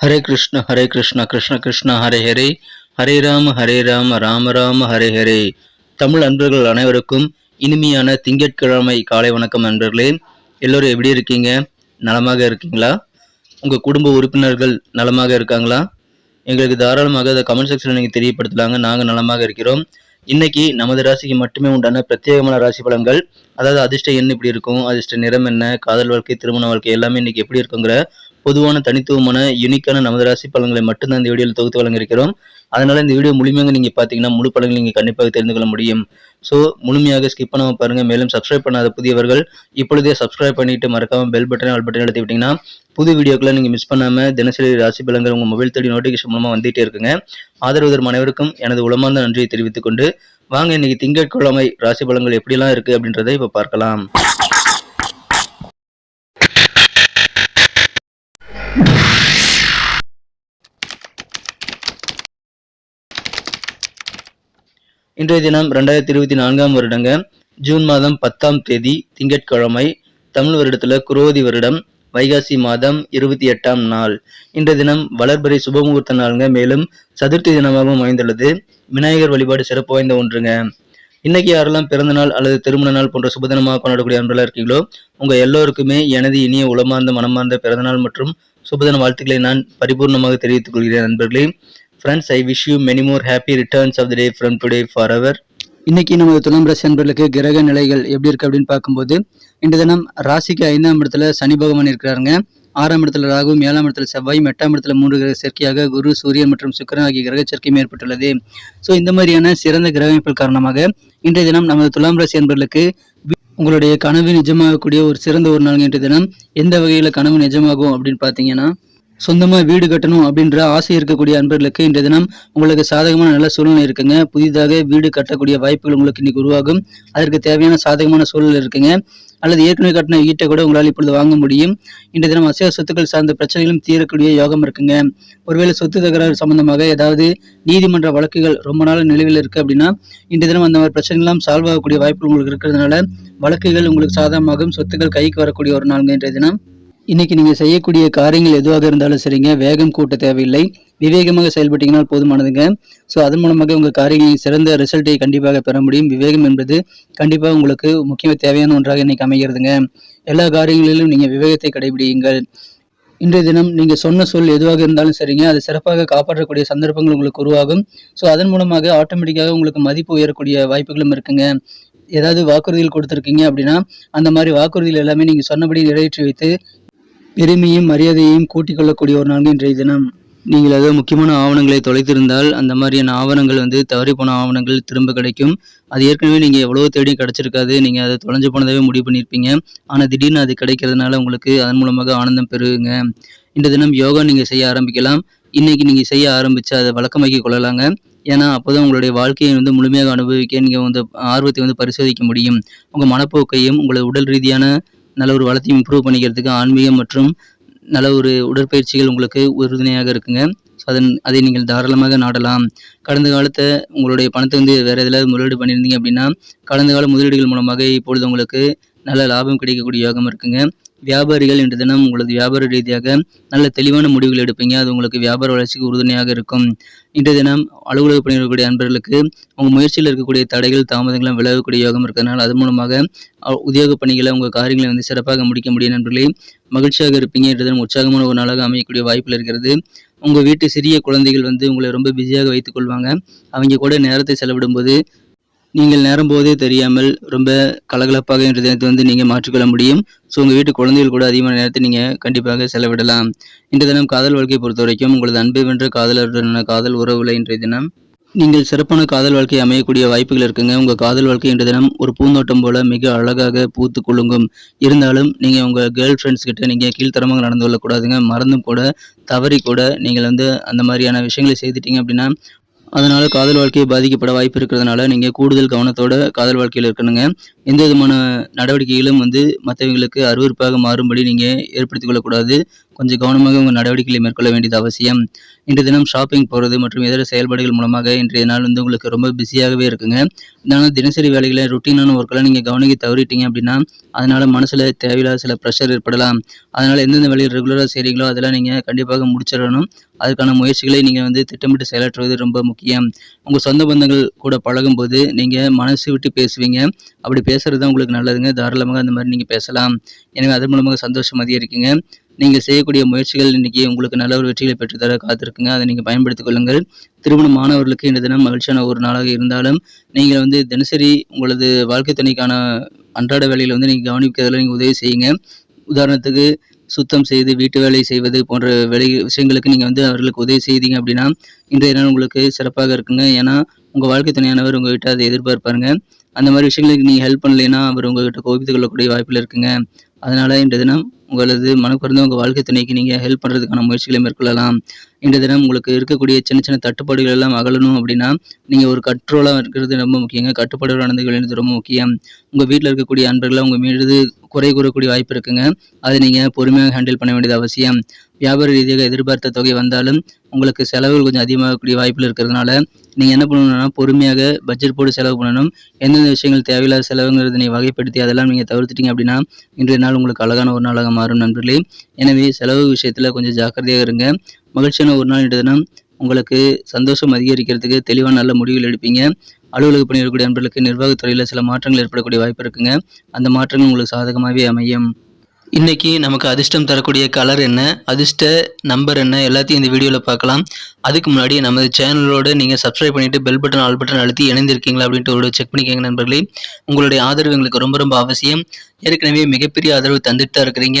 ஹரே கிருஷ்ண ஹரே கிருஷ்ண கிருஷ்ண கிருஷ்ண ஹரே ஹரே. ஹரே ராம ஹரே ராம ராம ராம ஹரே ஹரே. தமிழ் அன்பர்கள் அனைவருக்கும் இனிமையான திங்கட்கிழமை காலை வணக்கம் நண்பர்களே. எல்லோரும் எப்படி இருக்கீங்க? நலமாக இருக்கீங்களா? உங்கள் குடும்ப உறுப்பினர்கள் நலமாக இருக்காங்களா? எங்களுக்கு தாராளமாக அதை கமெண்ட் செக்ஷனில் நீங்கள் தெரியப்படுத்தலாங்க. நாங்கள் நலமாக இருக்கிறோம். இன்னைக்கு நமது ராசிக்கு மட்டுமே உண்டான பிரத்யேகமான ராசி பலன்கள் அதாவது அதிர்ஷ்ட எண் இப்படி இருக்கும் அதிர்ஷ்ட நிறம் என்ன காதல் வாழ்க்கை திருமண வாழ்க்கை எல்லாமே இன்னைக்கு எப்படி இருக்குங்கிற பொதுவான தனித்துவமான யூனிக்கான நமது ராசி பலன்களை மட்டும்தான் இந்த வீடியோவில் தொகுத்து வழங்கியிருக்கிறோம். அதனால இந்த வீடியோ முழுமையாக நீங்க பார்த்தீங்கன்னா முழு பலன்களை நீங்க கண்டிப்பாக தெரிந்து கொள்ள முடியும். ஸோ முழுமையாக ஸ்கிப் பண்ணாமல் பாருங்க. மேலும் சப்ஸ்கிரைப் பண்ணாத புதியவர்கள் இப்பொழுதே சப்ஸ்கிரைப் பண்ணிட்டு மறக்காம பெல் பட்டனை ஆல் பட்டன் அழுத்தி புது வீடியோக்களை நீங்க மிஸ் பண்ணாம தினசரி ராசி பலன்கள் உங்க மொபைல் தேடி நோட்டிஃபிகேஷன் மூலமா வந்துட்டே இருக்குங்க. ஆதரவு தரும் அனைவருக்கும் எனது உளமார்ந்த நன்றியை தெரிவித்துக் கொண்டு வாங்க இன்னைக்கு திங்கட்கிழமை ராசி பலன்கள் எப்படிலாம் இருக்கு அப்படின்றத இப்ப பார்க்கலாம். இன்றைய தினம் ரெண்டாயிரத்தி இருபத்தி நான்காம் வருடங்க. ஜூன் மாதம் பத்தாம் தேதி திங்கட்கிழமை தமிழ் வருடத்துல குரோதி வருடம் வைகாசி மாதம் இருபத்தி எட்டாம் நாள். இன்றைய தினம் வளர்பறை சுபமுகூர்த்த நாளுங்க. மேலும் சதுர்த்தி தினமாகவும் அமைந்துள்ளது. விநாயகர் வழிபாடு சிறப்பு வாய்ந்த ஒன்றுங்க. இன்னைக்கு யாரெல்லாம் பிறந்த நாள் அல்லது திருமண நாள் போன்ற சுபதினமாக கொண்டாடக்கூடிய அன்பெல்லாம் இருக்கீங்களோ உங்க எல்லோருக்குமே எனது இனிய உளமார்ந்த மனமார்ந்த பிறந்தநாள் மற்றும் சுபதின வாழ்த்துக்களை நான் பரிபூர்ணமாக தெரிவித்துக் கொள்கிறேன் நண்பர்களே friends I wish you many more happy returns of the day from today for our இன்னைக்கு நமது துலாம் ராசி அன்பர்களுக்கு கிரக நிலைகள் எப்படி இருக்கு அப்படின்னு பார்க்கும்போது இன்று தினம் ராசிக்கு ஐந்தாம் இடத்துல சனி பகவான் இருக்கிறாருங்க. ஆறாம் இடத்துல ராகுவும் ஏழாம் இடத்துல செவ்வாயும் எட்டாம் இடத்துல மூன்று கிரக சேர்க்கையாக குரு சூரியன் மற்றும் சுக்கிரன் ஆகிய கிரக சேர்க்கையும் ஏற்பட்டுள்ளது. ஸோ இந்த மாதிரியான சிறந்த கிரக காரணமாக இன்றைய தினம் நமது துலாம் ராசி அன்பர்களுக்கு உங்களுடைய கனவு நிஜமாகக்கூடிய ஒரு சிறந்த ஒரு நாள் இன்றைய தினம். எந்த வகையில் கனவு நிஜமாகும் அப்படின்னு பார்த்தீங்கன்னா சொந்தமாக வீடு கட்டணும் அப்படின்ற ஆசை இருக்கக்கூடிய அன்பர்களுக்கு இன்றைய தினம் உங்களுக்கு சாதகமான நல்ல சூழ்நிலை இருக்குங்க. புதிதாக வீடு கட்டக்கூடிய வாய்ப்புகள் உங்களுக்கு இன்னைக்கு உருவாகும். அதற்கு தேவையான சாதகமான சூழ்நிலை இருக்குங்க. அல்லது ஏற்கனவே கட்டின வீட்டை கூட உங்களால் இப்பொழுது வாங்க முடியும். இன்றைய தினம் அசைவ சொத்துக்கள் சார்ந்த பிரச்சனைகளும் தீரக்கூடிய யோகம் இருக்குங்க. ஒருவேளை சொத்து தகராறு சம்பந்தமாக ஏதாவது நீதிமன்ற வழக்குகள் ரொம்ப நாள் நிலவில் இருக்குது அப்படின்னா இன்றைய தினம் அந்த மாதிரி பிரச்சனைகள்லாம் சால்வ் ஆகக்கூடிய வாய்ப்புகள் உங்களுக்கு இருக்கிறதுனால வழக்குகள் உங்களுக்கு சாதகமாகும். சொத்துக்கள் கைக்கு வரக்கூடிய ஒரு நாளுங்க இன்றைய தினம். இன்னைக்கு நீங்க செய்யக்கூடிய காரியங்கள் எதுவாக இருந்தாலும் சரிங்க. வேகம் கூட்ட தேவையில்லை. விவேகமாக செயல்பட்டீங்கன்னா போதுமானதுங்க. ஸோ அதன் மூலமாக உங்கள் காரியங்களின் சிறந்த ரிசல்ட்டை கண்டிப்பாக பெற முடியும். விவேகம் என்பது கண்டிப்பாக உங்களுக்கு முக்கிய தேவையான ஒன்றாக இன்னைக்கு அமைகிறதுங்க. எல்லா காரியங்களிலும் நீங்கள் விவேகத்தை கடைபிடியுங்கள். இன்றைய தினம் நீங்கள் சொன்ன சொல் எதுவாக இருந்தாலும் சரிங்க. அது சிறப்பாக காப்பாற்றக்கூடிய சந்தர்ப்பங்கள் உங்களுக்கு உருவாகும். ஸோ அதன் மூலமாக ஆட்டோமேட்டிக்காக உங்களுக்கு மதிப்பு உயரக்கூடிய வாய்ப்புகளும் இருக்குங்க. ஏதாவது வாக்குறுதிகள் கொடுத்துருக்கீங்க அப்படின்னா அந்த மாதிரி வாக்குறுதிகள் எல்லாமே நீங்கள் சொன்னபடி நிறைவேற்றி வைத்து பெருமையும் மரியாதையையும் கூட்டிக் கொள்ளக்கூடிய ஒரு நாள் இன்றைய தினம். நீங்கள் ஏதோ முக்கியமான ஆவணங்களை தொலைத்திருந்தால் அந்த மாதிரியான ஆவணங்கள் வந்து தவறி போன ஆவணங்கள் திரும்ப கிடைக்கும். அது ஏற்கனவே நீங்கள் எவ்வளோ தேடி கிடச்சிருக்காது. நீங்கள் அதை தொலைஞ்சு போனதாகவே முடிவு பண்ணியிருப்பீங்க. ஆனால் திடீர்னு அது கிடைக்கிறதுனால உங்களுக்கு அதன் மூலமாக ஆனந்தம் பெறுவீங்க இந்த தினம் யோகா நீங்கள் செய்ய ஆரம்பிக்கலாம். இன்னைக்கு நீங்கள் செய்ய ஆரம்பித்து அதை வழக்கமாக்கி கொள்ளலாங்க. ஏன்னா அப்போதான் உங்களுடைய வாழ்க்கையை வந்து முழுமையாக அனுபவிக்க நீங்கள் வந்து ஆர்வத்தை வந்து பரிசோதிக்க முடியும். உங்கள் மனப்போக்கையும் உங்களது உடல் ரீதியான நல்ல ஒரு வளத்தையும் இம்ப்ரூவ் பண்ணிக்கிறதுக்கு ஆன்மீகம் மற்றும் நல்ல ஒரு உடற்பயிற்சிகள் உங்களுக்கு உறுதுணையாக இருக்குங்க. ஸோ அதன் அதை நீங்கள் தாராளமாக நாடலாம். கடந்த காலத்தை உங்களுடைய பணத்தை வந்து வேறு எதில் முதலீடு பண்ணியிருந்தீங்க அப்படின்னா கடந்த கால முதலீடுகள் மூலமாக இப்பொழுது உங்களுக்கு நல்ல லாபம் கிடைக்கக்கூடிய யோகம் இருக்குங்க. வியாபாரிகள் இன்று தினம் உங்களது வியாபார ரீதியாக நல்ல தெளிவான முடிவுகள் எடுப்பீங்க. அது உங்களுக்கு வியாபார வளர்ச்சிக்கு உறுதுணையாக இருக்கும். இன்றைய தினம் அலுவலக பணியிடக்கூடிய அன்பர்களுக்கு உங்கள் முயற்சியில் இருக்கக்கூடிய தடைகள் தாமதங்களும் விலகக்கூடிய யோகம் இருக்கிறதுனால அது மூலமாக உத்தியோக பணிகளை உங்கள் காரியங்களை வந்து சிறப்பாக முடிக்க முடியும் நண்பர்களே. மகிழ்ச்சியாக இருப்பீங்க. இன்றைய தினம் உற்சாகமான ஒரு நாளாக அமையக்கூடிய வாய்ப்பில் இருக்கிறது. உங்கள் வீட்டு சிறிய குழந்தைகள் வந்து உங்களை ரொம்ப பிஸியாக வைத்துக் கொள்வாங்க. அவங்க கூட நேரத்தை செலவிடும்போது நீங்கள் நேரம் போதே தெரியாமல் ரொம்ப கலகலப்பாக என்ற தினத்தை வந்து நீங்கள் மாற்றிக்கொள்ள முடியும். ஸோ உங்கள் வீட்டு குழந்தைகள் கூட அதிகமான நேரத்தை நீங்கள் கண்டிப்பாக செலவிடலாம். இந்த தினம் காதல் வாழ்க்கையை பொறுத்த வரைக்கும் உங்களது அன்பை வென்ற காதலருடனான காதல் உறவுல இன்றைய தினம் நீங்கள் சிறப்பான காதல் வாழ்க்கை அமையக்கூடிய வாய்ப்புகள் இருக்குங்க. உங்கள் காதல் வாழ்க்கை இன்றைய தினம் ஒரு பூந்தோட்டம் போல மிக அழகாக பூத்து குலுங்கும். இருந்தாலும் நீங்கள் உங்கள் கேர்ள் ஃப்ரெண்ட்ஸ் கிட்ட நீங்கள் கீழ்த்தரமாக நடந்து கொள்ளக்கூடாதுங்க. மறந்தும் கூட தவறி கூட நீங்கள் வந்து அந்த மாதிரியான விஷயங்களை செய்துட்டீங்க அப்படின்னா அதனால காதல் வாழ்க்கையை பாதிக்கப்பட வாய்ப்பு இருக்கிறதுனால நீங்கள் கூடுதல் கவனத்தோட காதல் வாழ்க்கையில் இருக்கணுங்க. எந்த விதமான நடவடிக்கைகளும் வந்து மற்றவங்களுக்கு அருவருப்பாக மாறும்படி நீங்கள் ஏற்படுத்திக் கொள்ளக்கூடாது. கொஞ்சம் கவனமாக உங்கள் நடவடிக்கைகளை மேற்கொள்ள வேண்டியது அவசியம். இன்று தினம் ஷாப்பிங் போகிறது மற்றும் இதர செயல்பாடுகள் மூலமாக இன்றைய நாள் வந்து உங்களுக்கு ரொம்ப பிஸியாகவே இருக்குங்க. இதனால் தினசரி வேலைகளை ருட்டீனான ஒர்க்கெல்லாம் நீங்கள் கவனிக்க தவறிட்டீங்க அப்படின்னா அதனால் மனசில் தேவையில்லாத சில ப்ரெஷர் ஏற்படலாம். அதனால் எந்தெந்த வேலையில் ரெகுலராக செய்கிறீங்களோ அதெல்லாம் நீங்கள் கண்டிப்பாக முடிச்சிடணும். அதுக்கான முயற்சிகளை நீங்கள் வந்து திட்டமிட்டு செயலாற்றுவது ரொம்ப முக்கியம். உங்கள் சொந்த பந்தங்கள் கூட பழகும்போது நீங்கள் மனசு விட்டு பேசுவீங்க. அப்படி பேசுகிறது தான் உங்களுக்கு நல்லதுங்க. தாராளமாக அந்த மாதிரி நீங்கள் பேசலாம். எனவே அதன் மூலமாக சந்தோஷம் அதிகரிக்குங்க. நீங்கள் செய்யக்கூடிய முயற்சிகள் இன்றைக்கி உங்களுக்கு நல்ல ஒரு வெற்றிகளை பெற்றுத்தர காத்திருக்குங்க. அதை நீங்கள் பயன்படுத்திக் கொள்ளுங்கள். திருமண மாணவர்களுக்கு இந்த தினம் மகிழ்ச்சியான ஒரு நாளாக இருந்தாலும் நீங்கள் வந்து தினசரி உங்களது வாழ்க்கை துணைக்கான அன்றாட வேலையில் வந்து நீங்கள் கவனிக்கிறதுல நீங்கள் உதவி செய்யுங்க. உதாரணத்துக்கு சுத்தம் செய்து வீட்டு வேலை செய்வது போன்ற வேலை விஷயங்களுக்கு நீங்கள் வந்து அவர்களுக்கு உதவி செய்தீங்க அப்படின்னா இன்றைய நாள் உங்களுக்கு சிறப்பாக இருக்குங்க. ஏன்னா உங்கள் வாழ்க்கை துணையானவர் உங்கள்கிட்ட அதை எதிர்பார்ப்பாருங்க. அந்த மாதிரி விஷயங்களுக்கு நீங்கள் ஹெல்ப் பண்ணலைன்னா அவர் உங்கள்கிட்ட கோபித்து கொள்ளக்கூடிய வாய்ப்பில் இருக்குங்க. அதனால் இன்றைய தினம் உங்களது மனக்குறந்த உங்கள் வாழ்க்கை துணைக்கு நீங்கள் ஹெல்ப் பண்ணுறதுக்கான முயற்சிகளை மேற்கொள்ளலாம். இன்றைய தினம் உங்களுக்கு இருக்கக்கூடிய சின்ன சின்ன தட்டுப்பாடுகள் எல்லாம் அகலணும் அப்படின்னா நீங்கள் ஒரு கட்ரோலாக இருக்கிறது ரொம்ப முக்கியங்க. கட்டுப்பாடுகள் நடந்து ரொம்ப முக்கியம். உங்கள் வீட்டில் இருக்கக்கூடிய அன்பர்களை உங்கள் மீது குறை கூறக்கூடிய வாய்ப்பு இருக்குங்க. அதை நீங்கள் பொறுமையாக ஹேண்டில் பண்ண வேண்டியது அவசியம். வியாபார ரீதியாக எதிர்பார்த்த தொகை வந்தாலும் உங்களுக்கு செலவுகள் கொஞ்சம் அதிகமாகக்கூடிய வாய்ப்பில் இருக்கிறதுனால நீங்கள் என்ன பண்ணணும்னா பொறுமையாக பட்ஜெட் போட்டு செலவு பண்ணணும். எந்தெந்த விஷயங்கள் தேவையில்லாத செலவுங்கிறது நீங்கள் வகைப்படுத்தி அதெல்லாம் நீங்கள் தவிர்த்துட்டீங்க அப்படின்னா இன்றைய நாள் உங்களுக்கு அழகான ஒரு நாளாக மாறும் நண்பர்களே. எனவே செலவு விஷயத்தில் கொஞ்சம் ஜாக்கிரதையாக இருங்க. மகிழ்ச்சியான ஒரு நாள் இன்றைய தினம். உங்களுக்கு சந்தோஷம் அதிகரிக்கிறதுக்கு தெளிவான நல்ல முடிவுகள் எடுப்பீங்க. அலுவலக பணியாற்றக்கூடிய நண்பர்களுக்கு நிர்வாகத்துறையில் சில மாற்றங்கள் ஏற்படக்கூடிய வாய்ப்பு இருக்குங்க. அந்த மாற்றங்கள் உங்களுக்கு சாதகமாகவே அமையும். இன்னைக்கு நமக்கு அதிர்ஷ்டம் தரக்கூடிய கலர் என்ன? அதிர்ஷ்ட நம்பர் என்ன? எல்லாத்தையும் இந்த வீடியோவில் பார்க்கலாம். அதுக்கு முன்னாடி நமது சேனலோடு நீங்கள் சப்ஸ்கிரைப் பண்ணிவிட்டு பெல் பட்டன் ஆல் பட்டன் அழுத்தி இணைந்திருக்கீங்களா அப்படின்ட்டு ஒரு செக் பண்ணிக்கோங்க நண்பர்களே. உங்களுடைய ஆதரவு எங்களுக்கு ரொம்ப ரொம்ப அவசியம். ஏற்கனவே மிகப்பெரிய ஆதரவு தந்துட்டு தான் இருக்கிறீங்க.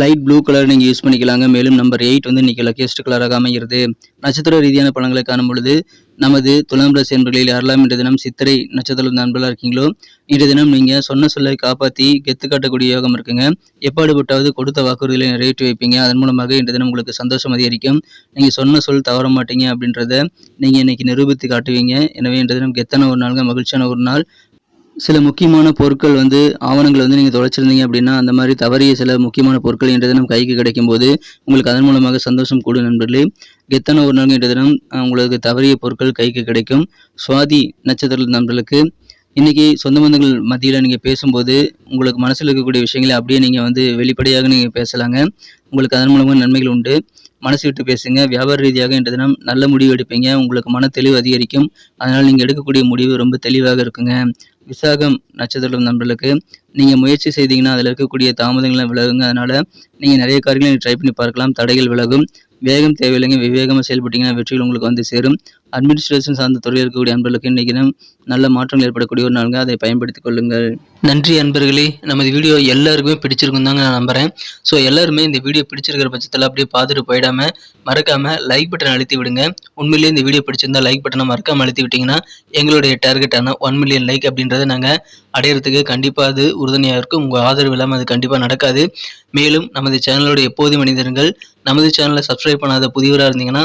லைட் ப்ளூ கலர் நீங்கள் யூஸ் பண்ணிக்கலாங்க. மேலும் நம்பர் எயிட் வந்து இன்றைக்கி லக்கியஸ்ட் கலராக அமைகிறது. நட்சத்திர ரீதியான பழங்களை காணும் பொழுது நமது துலாம் ராசி என்பர்களில் யாரெல்லாம் இன்றைய தினம் சித்திரை நட்சத்திரம் நண்பர்களாக இருக்கீங்களோ இன்றைய தினம் நீங்கள் சொன்ன சொல்லை காப்பாற்றி கெத்து காட்டக்கூடிய யோகம் இருக்குங்க. எப்பாடுபட்டாவது கொடுத்த வாக்குறுதிகளை நிறைவேற்றி வைப்பீங்க. அதன் மூலமாக இன்றைய தினம் உங்களுக்கு சந்தோஷம் அதிகரிக்கும். நீங்கள் சொன்ன சொல் தவற மாட்டீங்க அப்படின்றத நீங்கள் இன்றைக்கி நிரூபித்து காட்டுவீங்க. எனவே இன்றைய தினம் கெத்தான ஒரு நாளுங்க மகிழ்ச்சியான ஒரு நாள். சில முக்கியமான பொருட்கள் வந்து ஆவணங்கள் வந்து நீங்கள் தொலைச்சிருந்தீங்க அப்படின்னா அந்த மாதிரி தவறிய சில முக்கியமான பொருட்கள் இன்றைய தினம் கைக்கு கிடைக்கும் போது உங்களுக்கு அதன் மூலமாக சந்தோஷம் கூடும் நண்பர்களே. கெத்தான ஒரு நாள் இன்றைய தினம் உங்களுக்கு தவறிய பொருட்கள் கைக்கு கிடைக்கும். சுவாதி நட்சத்திர நண்பர்களுக்கு இன்றைக்கி சொந்த பந்தங்கள் மத்தியில் நீங்கள் பேசும்போது உங்களுக்கு மனசில் இருக்கக்கூடிய விஷயங்களை அப்படியே நீங்கள் வந்து வெளிப்படையாக நீங்கள் பேசலாங்க. உங்களுக்கு அதன் மூலமாக நன்மைகள் உண்டு. மனசு விட்டு பேசுங்க. வியாபார ரீதியாக இன்று தினம் நல்ல முடிவு எடுப்பீங்க. உங்களுக்கு மன தெளிவு அதிகரிக்கும். அதனால் நீங்கள் எடுக்கக்கூடிய முடிவு ரொம்ப தெளிவாக இருக்குங்க. விசாகம் நட்சத்திரம் நண்பர்களுக்கு நீங்கள் முயற்சி செய்தீங்கன்னா அதில் இருக்கக்கூடிய தாமதங்கள்லாம் விலகுங்க. அதனால் நீங்கள் நிறைய காரியங்களை ட்ரை பண்ணி பார்க்கலாம். தடைகள் விலகும். வேகம் தேவையில்லைங்க. விவேகமாக செயல்பட்டீங்கன்னா வெற்றிகள் உங்களுக்கு வந்து சேரும். அட்மினிஸ்ட்ரேஷன் சார்ந்த துறையில் இருக்கக்கூடிய அன்பர்களுக்கு இன்றைக்கி நல்ல மாற்றங்கள் ஏற்படக்கூடிய ஒரு நாளுங்க. அதை பயன்படுத்திக் கொள்ளுங்கள். நன்றி அன்பர்களே. நமது வீடியோ எல்லாருக்குமே பிடிச்சிருக்கும் தாங்க நான் நம்புகிறேன் ஸோ எல்லாருமே இந்த வீடியோ பிடிச்சிருக்கிற பட்சத்தில் அப்படியே பார்த்துட்டு போயிடாம மறக்காமல் லைக் பட்டன் அழுத்தி விடுங்க. உண்மையிலேயே இந்த வீடியோ பிடிச்சிருந்தா லைக் பட்டனை மறக்காமல் அழுத்தி விட்டிங்கன்னா எங்களுடைய டார்கெட்டான ஒன் மில்லியன் லைக் அப்படின்றத நாங்கள் அடையிறதுக்கு கண்டிப்பாக அது உறுதுணையாக இருக்கும். உங்கள் ஆதரவு இல்லாமல் அது கண்டிப்பாக நடக்காது. மேலும் நமது சேனலோட எப்போதும் மனிதர்கள் நமது சேனலை சப்ஸ்கிரைப் பண்ணாத புதியவராக இருந்தீங்கன்னா